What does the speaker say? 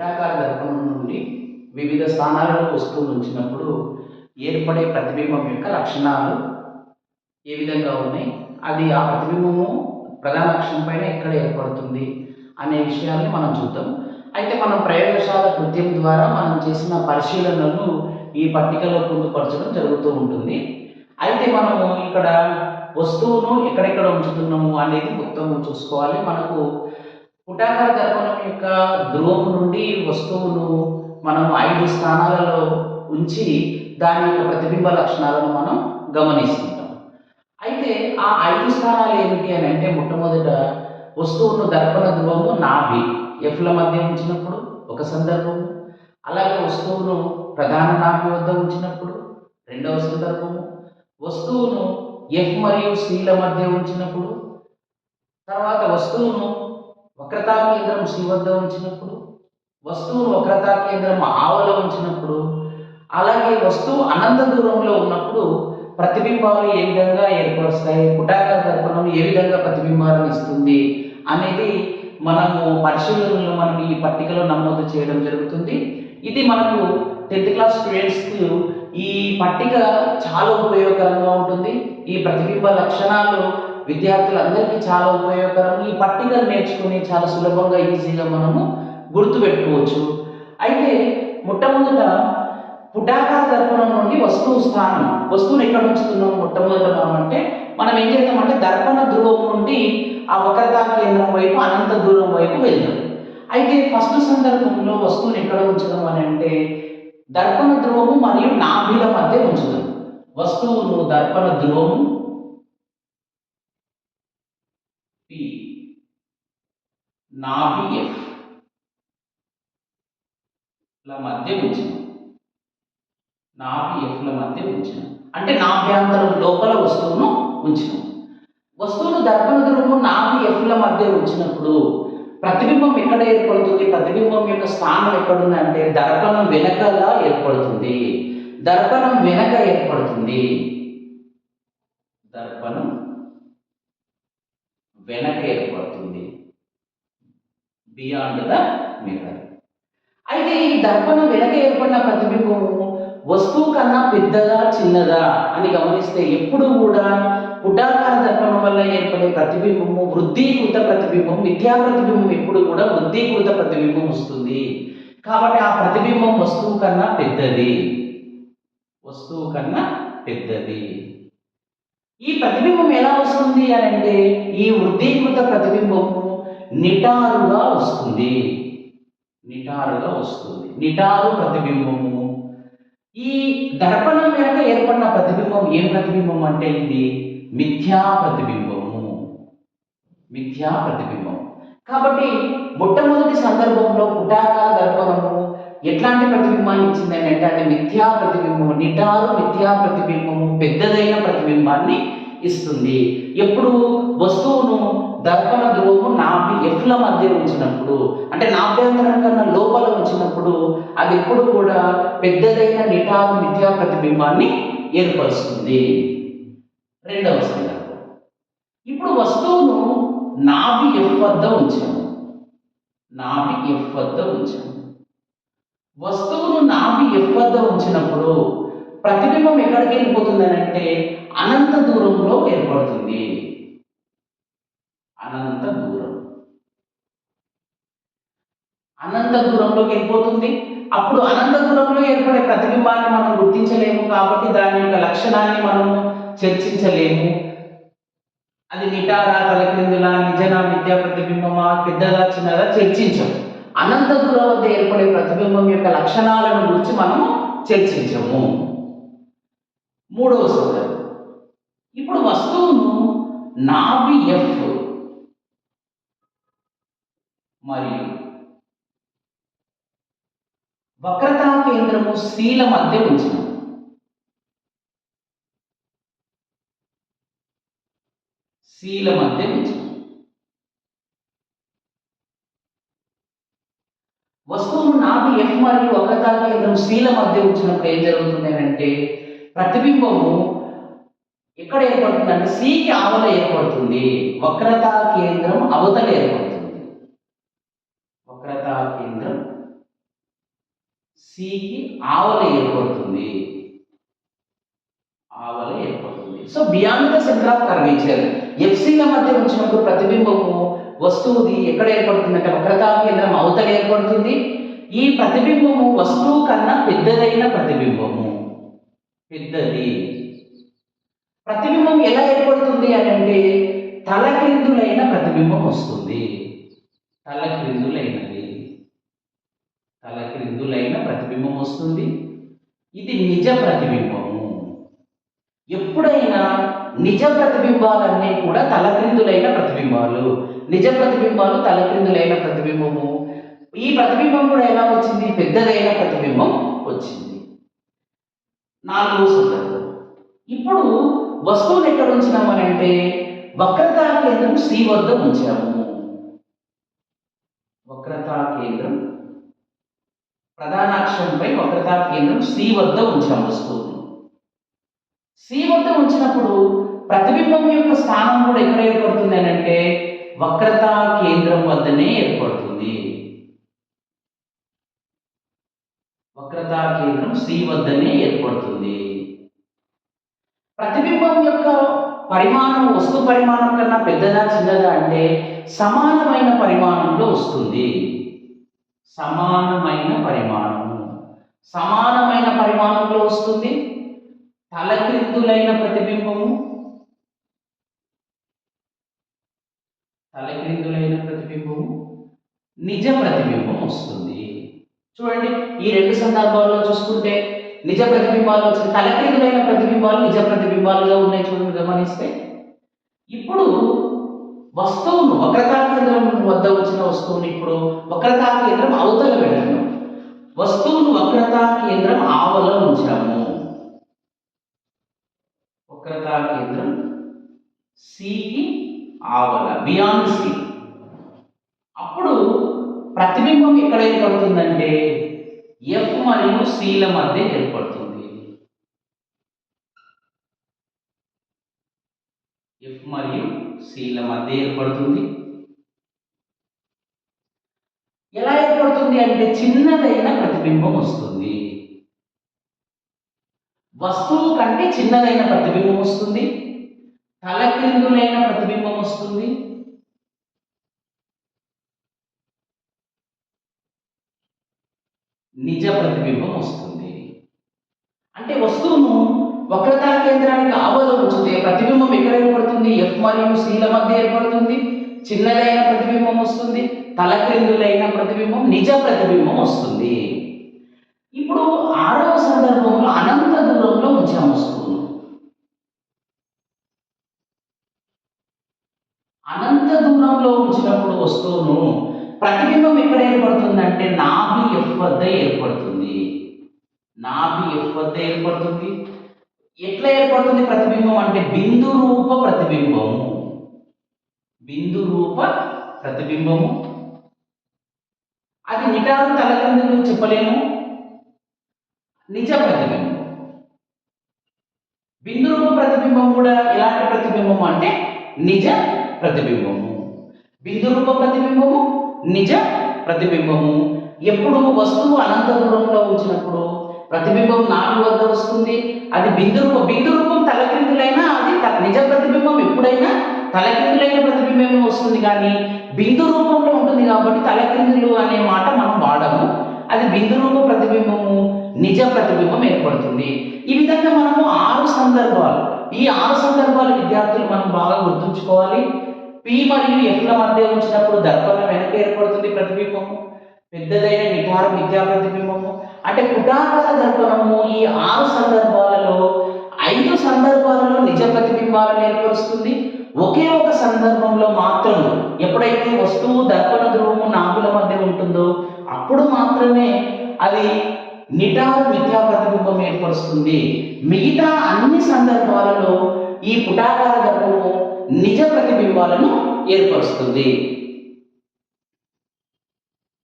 పుటాకార దర్పణం నుండి వివిధ స్థానాలలో వస్తువులు ఉంచినప్పుడు ఏర్పడే ప్రతిబింబం యొక్క లక్షణాలు ఏ విధంగా ఉన్నాయి? అది ఆ ప్రతిబింబము ప్రధాన అక్షం పైన ఎక్కడ ఏర్పడుతుంది అనే విషయాల్ని మనం చూద్దాం. అయితే మనం ప్రయోగశాల కృత్యం ద్వారా మనం చేసిన పరిశీలనలు ఈ పట్టికలో పొందుపరచడం జరుగుతూ ఉంటుంది. అయితే మనము ఇక్కడ వస్తువును ఎక్కడెక్కడ ఉంచుతున్నాము అనేది మొత్తం చూసుకోవాలి. మనకు పుటాకార దర్పణం యొక్క ధ్రువం నుండి వస్తువును మనం ఐదు స్థానాలలో ఉంచి దాని యొక్క ప్రతిబింబ లక్షణాలను మనం గమనిస్తుంటాం. అయితే ఆ ఐదు స్థానాలు ఏమిటి అని అంటే మొట్టమొదట వస్తువును దర్పణ ధ్రువము నాభి ఎఫ్ల మధ్య ఉంచినప్పుడు ఒక సందర్భము అలాగే వస్తువును ప్రధాన నాభి వద్ద ఉంచినప్పుడు రెండవ సందర్భము వస్తువును ఎఫ్ మరియు సిల మధ్య ఉంచినప్పుడు తర్వాత వస్తువును వక్రతా కేంద్రం సి వద్ద ఉంచినప్పుడు వస్తువును వక్రతా కేంద్రం ఆవలో ఉంచినప్పుడు అలాగే వస్తువు అనంత దూరంలో ఉన్నప్పుడు ప్రతిబింబాలు ఏ విధంగా ఏర్పరుస్తాయి పుటాకార దర్పణం ఏ విధంగా ప్రతిబింబాలను ఇస్తుంది అనేది మనము పరిశీలనలో మనం ఈ పట్టికలో నమోదు చేయడం జరుగుతుంది. ఇది మనకు టెన్త్ క్లాస్ స్టూడెంట్స్కి ఈ పట్టిక చాలా ఉపయోగకరంగా ఉంటుంది. ఈ ప్రతిబింబ లక్షణాలు విద్యార్థులందరికీ చాలా ఉపయోగకరం. ఈ పట్టికను నేర్చుకుని చాలా సులభంగా ఈజీగా మనము గుర్తుపెట్టుకోవచ్చు. అయితే మొట్టమొదట పుటాకార దర్పణం నుండి వస్తువు స్థానం వస్తువును ఎక్కడ ఉంచుతున్నాం మొట్టమొదట మనం అంటే మనం ఏం చేద్దామంటే దర్పణ ధ్రువం నుండి ఆ వక్రతా కేంద్రం వైపు అనంత దూరం వైపు వెళ్దాం. అయితే ఫస్ట్ సందర్భంలో వస్తువుని ఎక్కడ ఉంచడం అని అంటే దర్పణ ధ్రువము మరియు నాభిల మధ్య ఉంచుదాం. వస్తువును దర్పణ ధ్రువము పి నాభి ఎఫ్ ల మధ్య ఉంచాం నాభి ఎఫ్ల మధ్య ఉంచాం అంటే నాభ్యాంతరం లోపల వస్తువును ఉంచినాం వస్తువును దర్పణ ధ్రువము నాభి మధ్య ఉంచినప్పుడు ప్రతిబింబం ఎక్కడ ఏర్పడుతుంది? ప్రతిబింబం యొక్క స్థానం ఎక్కడుంది అంటే దర్పణం వెనకలా ఏర్పడుతుంది. దర్పణం వెనక ఏర్పడుతుంది. దర్పణం వెనక ఏర్పడుతుంది. బియాండ్ ద మిర్రర్ అయితే ఈ దర్పణం వెనక ఏర్పడిన ప్రతిబింబము వస్తువు కన్నా పెద్దదా చిన్నదా అని గమనిస్తే ఎప్పుడు కూడా పుటాకార దర్పణం వల్ల ఏర్పడే ప్రతిబింబము వృద్ధీకృత ప్రతిబింబం మిథ్యా ప్రతిబింబం ఎప్పుడు కూడా వృద్ధీకృత ప్రతిబింబం వస్తుంది. కాబట్టి ఆ ప్రతిబింబం వస్తువు కన్నా పెద్దది. వస్తువు కన్నా పెద్దది. ఈ ప్రతిబింబం ఎలా వస్తుంది అని అంటే ఈ వృద్ధీకృత ప్రతిబింబము నిటారుగా వస్తుంది. నిటారుగా వస్తుంది. నిటారు ప్రతిబింబము. ఈ దర్పణం వెనక ఏర్పడిన ప్రతిబింబం ఏం ప్రతిబింబం అంటే ఇది? మిథ్యా ప్రతిబింబము. మిథ్యా ప్రతిబింబం. కాబట్టి మొట్టమొదటి సందర్భంలో పుటాకార దర్పణము ఎట్లాంటి ప్రతిబింబాన్ని ఇచ్చిందని అంటే అది మిథ్యా ప్రతిబింబము. నిటారు మిథ్యా ప్రతిబింబము. పెద్దదైన ప్రతిబింబాన్ని ఇస్తుంది. ఎప్పుడు వస్తువును దర్పణ ధ్రువము నాభి ఎఫ్ల మధ్య ఉంచినప్పుడు అంటే నాభ్యంతరం కన్నా లోపల ఉంచినప్పుడు అది ఎప్పుడు కూడా పెద్దదైన నిటారు మిథ్యా ప్రతిబింబాన్ని ఏర్పరుస్తుంది. రెండవ సంఘం ఇప్పుడు వస్తువును నాభి ఎఫ్ వద్ద ఉంచాము. నాభి ఎఫ్ వద్ద ఉంచాము. వస్తువును నాభి ఎఫ్ వద్ద ఉంచినప్పుడు ప్రతిబింబం ఎక్కడికి వెళ్ళిపోతుంది అని అంటే అనంత దూరంలో ఏర్పడుతుంది. అనంత దూరం. అనంత దూరంలోకి వెళ్ళిపోతుంది. అప్పుడు అనంత దూరంలో ఏర్పడే ప్రతిబింబాన్ని మనం గుర్తించలేము కాబట్టి దాని యొక్క లక్షణాన్ని మనము చర్చించలేము. అది నిటారా తలక్రిందులా నిజనా విద్యా ప్రతిబింబమా పెద్దదా చిన్నదా చర్చించము. అనంత దూరం వద్ద ఏర్పడే ప్రతిబింబం యొక్క లక్షణాలను గురించి మనము చర్చించము. మూడవ సందర్భం. ఇప్పుడు వస్తువును నాభి ఎఫ్ మరియు వక్రతా కేంద్రము సీల మధ్య ఉంచిన. సీల మధ్య ఉంచిన. వస్తువు నాభి ఎఫ్ మరియు వక్రతా కేంద్రం సీల మధ్య ఉంచినప్పుడు ఏం జరుగుతుంది అంటే ప్రతిబింబము ఎక్కడ ఏర్పడుతుంది అంటే సికి ఆవల ఏర్పడుతుంది. వక్రతా కేంద్రం అవతల ఏర్పడుతుంది. వక్రతా కేంద్రం సికి ఆవల ఏర్పడుతుంది. ఆవల ఏర్పడుతుంది. So beyond the centre of curvature. ఎఫ్సీల మధ్య ఉంచినప్పుడు ప్రతిబింబము వస్తువుది ఎక్కడ ఏర్పడుతుందంటే వక్రతా కేంద్రం అవతల ఏర్పడుతుంది. ఈ ప్రతిబింబము వస్తువు కన్నా పెద్దదైన ప్రతిబింబము. పెద్దది. ప్రతిబింబం ఎలా ఏర్పడుతుంది అని అంటే తలక్రిందులైన ప్రతిబింబం వస్తుంది. తలక్రిందులైనది. తలక్రిందులైన ప్రతిబింబం వస్తుంది. ఇది నిజ ప్రతిబింబము. ఎప్పుడైనా నిజ ప్రతిబింబాలన్నీ కూడా తలక్రిందులైన ప్రతిబింబాలు. నిజ ప్రతిబింబాలు తలక్రిందులైన ప్రతిబింబము. ఈ ప్రతిబింబం కూడా ఎలా వచ్చింది? పెద్దదైన ప్రతిబింబం వచ్చింది. నాలుగు సందర్భం. ఇప్పుడు వస్తువులు ఎక్కడ ఉంచినామని అంటే వక్రతా కేంద్రం సి వద్ద ఉంచాము. వక్రతా కేంద్రం ప్రధానాక్షరంపై వక్రతా కేంద్రం సి వద్ద ఉంచాము వస్తువుని సి వద్ద ఉంచినప్పుడు ప్రతిబింబం యొక్క స్థానం కూడా ఎక్కడ ఏర్పడుతుంది అని అంటే వక్రతా కేంద్రం వద్దనే ఏర్పడుతుంది. సత్తా కేంద్రం సి వద్దనే ఏర్పడుతుంది. ప్రతిబింబం యొక్క పరిమాణం వస్తు పరిమాణం కన్నా పెద్దదా చిన్నదా అంటే సమానమైన పరిమాణంలో వస్తుంది. సమానమైన పరిమాణము సమానమైన పరిమాణంలో వస్తుంది. తలక్రిందులైన ప్రతిబింబము. తలక్రిందులైన ప్రతిబింబము. నిజ ప్రతిబింబం వస్తుంది. చూడండి ఈ రెండు సందర్భాల్లో చూసుకుంటే నిజ ప్రతిబింబాలు వచ్చిన తలక్రిందులైన ప్రతిబింబాలు నిజ ప్రతిబింబాలుగా ఉన్నాయి చూడండి గమనిస్తే. ఇప్పుడు వస్తువును వక్రతా కేంద్రం వద్ద వచ్చిన వస్తువుని ఇప్పుడు వక్రతా కేంద్రం అవతల వెళ్ళాము వస్తువును వక్రతా కేంద్రం ఆవల ఉంచాము వక్రతా కేంద్రం సికి ఆవల బియాండ్ సి అప్పుడు ప్రతిబింబం ఎక్కడ ఏర్పడుతుందంటే ఎఫ్ మరియు స్త్రీల మధ్య ఏర్పడుతుంది. ఎఫ్ మరియు సిల మధ్య ఏర్పడుతుంది. ఎలా ఏర్పడుతుంది అంటే చిన్నదైన ప్రతిబింబం వస్తుంది. వస్తువు కంటే చిన్నదైన ప్రతిబింబం వస్తుంది. తలక్రిందులైన ప్రతిబింబం వస్తుంది. నిజ ప్రతిబింబం వస్తుంది. అంటే వస్తువును వక్రతా కేంద్రానికి ఆవల ఉంచితే ప్రతిబింబం ఎక్కడ ఏర్పడుతుంది? ఎఫ్ మరియు సిల మధ్య ఏర్పడుతుంది. చిన్నదైన ప్రతిబింబం వస్తుంది. తలక్రిందులైన ప్రతిబింబం నిజ ప్రతిబింబం వస్తుంది. ఇప్పుడు ఆరవ సందర్భంలో అనంత దూరంలో ఉంచాము వస్తువును అనంత దూరంలో ఉంచినప్పుడు వస్తువును ప్రతిబింబం ఎక్కడ ఏర్పడుతుందంటే నాభి ఎఫ్ వద్ద ఏర్పడుతుంది. నాభి ఎఫ్ వద్ద ఏర్పడుతుంది. ఎట్లా ఏర్పడుతుంది ప్రతిబింబం అంటే బిందు రూప ప్రతిబింబము. బిందు రూప ప్రతిబింబము. అది నిటారు తలకిందులు చెప్పలేము. నిజ ప్రతిబింబం. బిందు రూప ప్రతిబింబం కూడా ఎలాంటి ప్రతిబింబం అంటే నిజ ప్రతిబింబము. బిందు రూప ప్రతిబింబము. నిజ ప్రతిబింబము. ఎప్పుడు వస్తువు అనంత దూరంలో ఉంచినప్పుడు ప్రతిబింబం నాలుగు వద్ద వస్తుంది. అది బిందు రూపం బిందు రూపం తలకిందులైనా అది నిజ ప్రతిబింబం ఎప్పుడైనా తలకిందులైన ప్రతిబింబం వస్తుంది కానీ బిందు రూపంలో ఉంటుంది కాబట్టి తలకిందులు అనే మాట మనం వాడము. అది బిందు రూప ప్రతిబింబము నిజ ప్రతిబింబం ఏర్పడుతుంది. ఈ విధంగా మనము ఆరు సందర్భాలు ఈ ఆరు సందర్భాలు విద్యార్థులు మనం బాగా గుర్తుంచుకోవాలి. పి మరియు ఎఫ్ల మధ్య ఉంచినప్పుడు దర్పణం వెనక ఏర్పడుతుంది ప్రతిబింబము. పెద్దదైన నిటార విద్యా ప్రతిబింబము. అంటే పుటాకార దర్పణము ఈ ఆరు సందర్భాలలో ఐదు సందర్భాలలో నిజ ప్రతిబింబాలను ఏర్పరుస్తుంది. ఒకే ఒక సందర్భంలో మాత్రం ఎప్పుడైతే వస్తువు దర్పణ ధ్రువము నాగుల మధ్య ఉంటుందో అప్పుడు మాత్రమే అది నిటారు మిథ్యా ప్రతిబింబం ఏర్పరుస్తుంది. మిగతా అన్ని సందర్భాలలో ఈ పుటాకార దర్పణము నిజ ప్రతిబింబాలను ఏర్పరుస్తుంది.